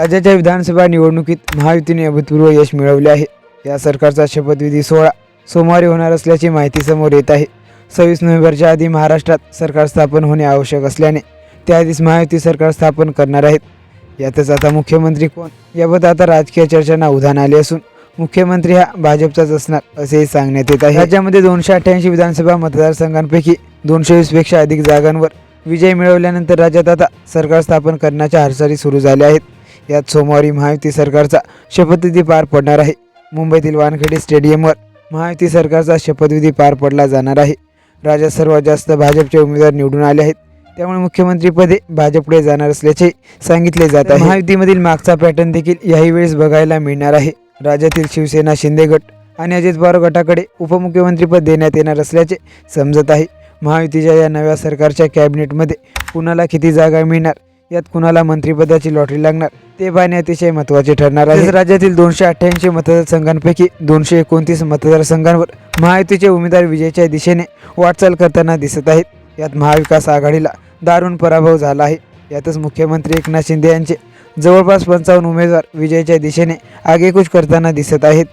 राज्याच्या विधानसभा निवडणुकीत महायुतीने अभूतपूर्व यश मिळवले आहे. या सरकारचा शपथविधी सोहळा सोमवारी होणार असल्याची माहिती समोर येत आहे. सव्वीस नोव्हेंबरच्या आधी महाराष्ट्रात सरकार स्थापन होणे आवश्यक असल्याने त्याआधीच महायुती सरकार स्थापन करणार आहेत. यातच आता मुख्यमंत्री कोण? याबद्दल आता राजकीय चर्चांना उधाण आले असून मुख्यमंत्री हा भाजपचाच असणार असेही सांगण्यात येत आहे. राज्यामध्ये दोनशे अठ्ठ्याऐंशी विधानसभा मतदारसंघांपैकी दोनशे वीसपेक्षा अधिक जागांवर विजय मिळवल्यानंतर राज्यात आता सरकार स्थापन करण्याच्या हालचाली सुरू झाल्या आहेत. यात सोमवारी महायुती सरकारचा शपथविधी पार पडणार आहे. मुंबईतील वानखेडे स्टेडियमवर महायुती सरकारचा शपथविधी पार पडला जाणार आहे. राज्यात सर्वात जास्त भाजपचे उमेदवार निवडून आले आहेत. त्यामुळे मुख्यमंत्रीपदे भाजपकडे जाणार असल्याचे सांगितले जात आहे. महायुतीमधील मागचा पॅटर्न देखील याही वेळेस बघायला मिळणार आहे. राज्यातील शिवसेना शिंदे गट आणि अजित पवार गटाकडे उपमुख्यमंत्रीपद देण्यात येणार असल्याचे समजत आहे. महायुतीच्या या नव्या सरकारच्या कॅबिनेटमध्ये कुणाला किती जागा मिळणार? यात कुणाला मंत्रिपदाची लॉटरी लागणार ते पाहणे अतिशय महत्त्वाचे ठरणार आहे. राज्यातील दोनशे अठ्ठ्याऐंशी मतदारसंघांपैकी दोनशे एकोणतीस मतदारसंघांवर महायुतीचे उमेदवार विजयाच्या दिशेने वाटचाल करताना दिसत आहेत. यात महाविकास आघाडीला दारुण पराभव झाला आहे. यातच मुख्यमंत्री एकनाथ शिंदे यांचे जवळपास पंचावन्न उमेदवार विजयाच्या दिशेने आगेकूच करताना दिसत आहेत.